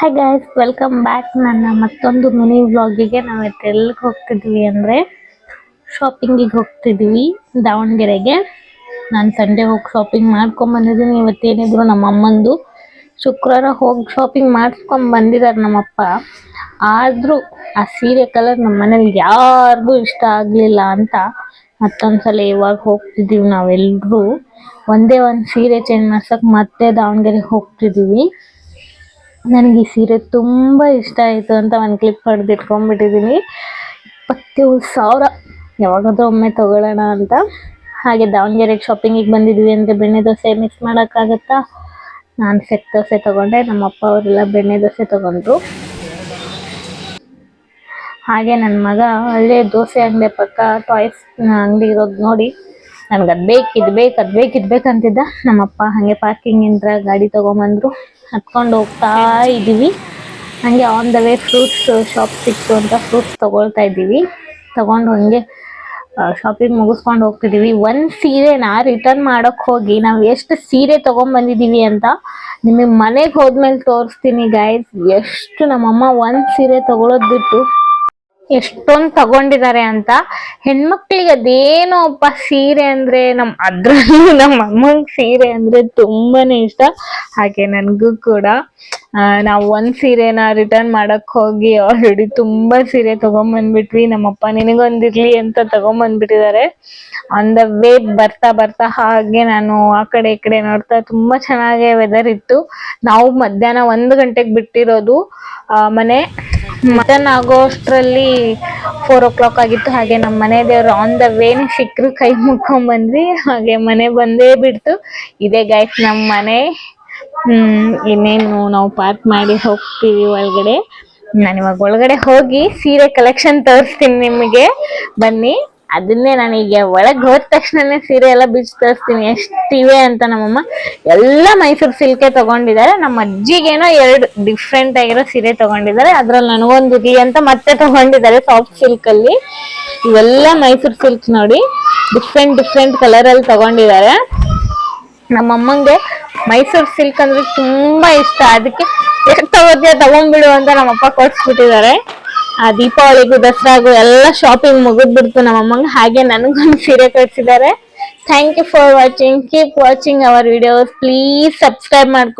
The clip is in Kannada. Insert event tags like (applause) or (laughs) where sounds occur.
ಹಾಯ್ ಗಾಯ್ಸ್ ವೆಲ್ಕಮ್ ಬ್ಯಾಕ್ ನನ್ನ ಮತ್ತೊಂದು ಮಿನಿ ವ್ಲಾಗಿಗೆ ನಾವು ಎಲ್ಲಿಗೆ ಹೋಗ್ತಿದ್ವಿ ಅಂದರೆ ಶಾಪಿಂಗಿಗೆ ಹೋಗ್ತಿದ್ವಿ, ದಾವಣಗೆರೆಗೆ. ನಾನು ಸಂಡೇ ಹೋಗಿ ಶಾಪಿಂಗ್ ಮಾಡ್ಕೊಂಡ್ ಬಂದಿದ್ದೀನಿ. ಇವತ್ತೇನಿದ್ರು ನಮ್ಮ ಅಮ್ಮಂದು. ಶುಕ್ರವಾರ ಹೋಗಿ ಶಾಪಿಂಗ್ ಮಾಡಿಸ್ಕೊಂಬಂದಿದ್ದಾರೆ ನಮ್ಮಪ್ಪ ಆದರೂ ಆ ಸೀರೆ ಕಲರ್ ನಮ್ಮ ಮನೇಲಿ ಯಾರಿಗೂ ಇಷ್ಟ ಆಗಲಿಲ್ಲ ಅಂತ ಮತ್ತೊಂದ್ಸಲ ಇವಾಗ ಹೋಗ್ತಿದ್ದೀವಿ ನಾವೆಲ್ಲರೂ ಒಂದೇ ಒಂದು ಸೀರೆ ಚೇಂಜ್ ಮಾಡ್ಸಕ್ಕೆ ಮತ್ತೆ ದಾವಣಗೆರೆಗೆ ಹೋಗ್ತಿದ್ದೀವಿ ನನಗೆ ಈ ಸೀರೆ ತುಂಬ ಇಷ್ಟ ಆಯಿತು ಅಂತ ಒಂದು ಕ್ಲಿಪ್ ಹೊಡೆದು ಇಟ್ಕೊಂಡ್ಬಿಟ್ಟಿದ್ದೀನಿ ಇಪ್ಪತ್ತೇಳು ಸಾವಿರ ಯಾವಾಗಾದರೂ ಒಮ್ಮೆ ತೊಗೊಳ್ಳೋಣ ಅಂತ. ಹಾಗೆ ದಾವಣಗೆರೆಗೆ ಶಾಪಿಂಗಿಗೆ ಬಂದಿದ್ವಿ ಅಂದರೆ ಬೆಣ್ಣೆ ದೋಸೆ ಮಿಸ್ ಮಾಡೋಕ್ಕಾಗತ್ತಾ? ನಾನು ಸೆಟ್ ದೋಸೆ ತೊಗೊಂಡೆ, ನಮ್ಮ ಅಪ್ಪ ಅವರೆಲ್ಲ ಬೆಣ್ಣೆ ದೋಸೆ ತೊಗೊಂಡ್ರು. ಹಾಗೆ ನನ್ನ ಮಗ ಅಲ್ಲೇ ದೋಸೆ ಅಂಗಡಿ ಪಕ್ಕ ಟಾಯ್ಸ್ ಅಂಗಡಿ ಇರೋದು ನೋಡಿ. ನನಗೆ ಅದು ಬೇಕು, ಇದು ಬೇಕು, ಅದು ಬೇಕು ಬೇಕಂತಿದ್ದ ನಮ್ಮಪ್ಪ ಹಾಗೆ ಪಾರ್ಕಿಂಗಿಂದ ಗಾಡಿ ತೊಗೊಂಬಂದ್ರು. ಹತ್ಕೊಂಡು ಹೋಗ್ತಾ ಇದ್ದೀವಿ ಹಾಗೆ on the way fruits shop ಸಿಕ್ತು ಅಂತ ಫ್ರೂಟ್ಸ್ ತೊಗೊಳ್ತಾ ಇದ್ದೀವಿ ತೊಗೊಂಡು ಹಂಗೆ ಶಾಪಿಂಗ್ ಮುಗಿಸ್ಕೊಂಡು ಹೋಗ್ತಿದ್ದೀವಿ ಒಂದು ಸೀರೆನ ರಿಟರ್ನ್ ಮಾಡೋಕೆ ಹೋಗಿ ನಾವು ಎಷ್ಟು ಸೀರೆ ತೊಗೊಂಬಂದಿದ್ದೀವಿ ಅಂತ ನಿಮಗೆ ಮನೆಗೆ ಹೋದ್ಮೇಲೆ ತೋರಿಸ್ತೀನಿ ಗಾಯ್ಸ್ ಎಷ್ಟು ನಮ್ಮಮ್ಮ ಒಂದು ಸೀರೆ ತೊಗೊಳೋದು ಬಿಟ್ಟು ಎಷ್ಟೊಂದು ತಗೊಂಡಿದ್ದಾರೆ ಅಂತ. ಹೆಣ್ಮಕ್ಳಿಗೆ ಅದೇನೋ ಅಪ್ಪ ಸೀರೆ ಅಂದ್ರೆ ನಮ್ ಅದ್ರಲ್ಲೂ (laughs) ನಮ್ಮ ಅಮ್ಮಂಗ್ ಸೀರೆ ಅಂದ್ರೆ ತುಂಬಾನೇ ಇಷ್ಟ. ಹಾಗೆ ನನ್ಗೂ ಕೂಡ. ನಾವು ಒಂದ್ ಸೀರೆನ ರಿಟರ್ನ್ ಮಾಡಕ್ ಹೋಗಿ ಆಲ್ರೆಡಿ ತುಂಬಾ ಸೀರೆ ತಗೊಂಬಂದ್ಬಿಟ್ವಿ. ನಮ್ಮಪ್ಪ ನಿನಗೊಂದಿರ್ಲಿ ಅಂತ ತಗೊಂಬಂದ್ಬಿಟ್ಟಿದ್ದಾರೆ ಆನ್ ದ ವೇ ಬರ್ತಾ ಬರ್ತಾ ಹಾಗೆ ನಾನು ಆ ಕಡೆ ಈ ಕಡೆ ನೋಡ್ತಾ ತುಂಬಾ ಚೆನ್ನಾಗಿ ವೆದರ್ ಇತ್ತು. ನಾವು ಮಧ್ಯಾಹ್ನ ಒಂದು ಗಂಟೆಗೆ ಬಿಟ್ಟಿರೋದು ಮನೆ. ಮಟನ್ ಆಗೋಷ್ಟ್ರಲ್ಲಿ ಫೋರ್ ಓ ಕ್ಲಾಕ್ ಆಗಿತ್ತು. ಹಾಗೆ ನಮ್ಮ ಮನೆ ದೇವ್ರು ಆನ್ ದ ವೇನೆ ಸಿಕ್ಕರು ಕೈ ಮುಕ್ಕೊಂಡ್ ಬಂದ್ವಿ ಹಾಗೆ ಮನೆ ಬಂದೇ ಬಿಡ್ತು. ಇದೇ ಗೈಸ್ ನಮ್ಮ ಮನೆ. ಹ್ಮ್, ಇನ್ನೇನು ನಾವು ಪಾರ್ಕ್ ಮಾಡಿ ಹೋಗ್ತೀವಿ ಒಳಗಡೆ. ನಾನು ಇವಾಗ ಒಳಗಡೆ ಹೋಗಿ ಸೀರೆ ಕಲೆಕ್ಷನ್ ತೋರಿಸ್ತೀನಿ ನಿಮಗೆ. ಬನ್ನಿ. ಅದನ್ನೇ ನನಗೆ ಒಳಗೆ ಹೋದ ತಕ್ಷಣನೇ ಸೀರೆ ಎಲ್ಲ ಬಿಚ್ಚಿ ತರಿಸ್ತೀನಿ. ಎಷ್ಟಿವೆ ಅಂತ ನಮ್ಮಮ್ಮ ಎಲ್ಲ ಮೈಸೂರು ಸಿಲ್ಕೆ ತಗೊಂಡಿದ್ದಾರೆ. ನಮ್ಮ ಅಜ್ಜಿಗೇನೋ ಎರಡು ಡಿಫ್ರೆಂಟ್ ಆಗಿರೋ ಸೀರೆ ತಗೊಂಡಿದ್ದಾರೆ. ಅದ್ರಲ್ಲಿ ನನಗೊಂದು ಇರ್ಲಿ ಅಂತ ಮತ್ತೆ ತಗೊಂಡಿದ್ದಾರೆ ಸಾಫ್ಟ್ ಸಿಲ್ಕ್ ಅಲ್ಲಿ. ಇವೆಲ್ಲ ಮೈಸೂರು ಸಿಲ್ಕ್ ನೋಡಿ. ಡಿಫ್ರೆಂಟ್ ಡಿಫ್ರೆಂಟ್ ಕಲರ್ ಅಲ್ಲಿ ತಗೊಂಡಿದ್ದಾರೆ. ನಮ್ಮಮ್ಮಂಗೆ ಮೈಸೂರು ಸಿಲ್ಕ್ ಅಂದ್ರೆ ತುಂಬಾ ಇಷ್ಟ. ಅದಕ್ಕೆ ಎಷ್ಟು ತಗೋತೀಯ ತಗೊಂಡ್ಬಿಡು ಅಂತ ನಮ್ಮಪ್ಪ ಕೊಡ್ಸ್ಬಿಟ್ಟಿದ್ದಾರೆ. ಆ ದೀಪಾವಳಿಗೂ, ದಸರಾಗೂ ಎಲ್ಲ ಶಾಪಿಂಗ್ ಮುಗಿದ್ಬಿಡ್ತು. ನಮ್ಮಮ್ಮಂಗೆ ಹಾಗೆ ನನಗೊಂದು ಸೀರೆ ಕಟ್ಸಿದ್ದಾರೆ thank you for watching keep watching our videos please subscribe ಮಾಡ್ಕೊ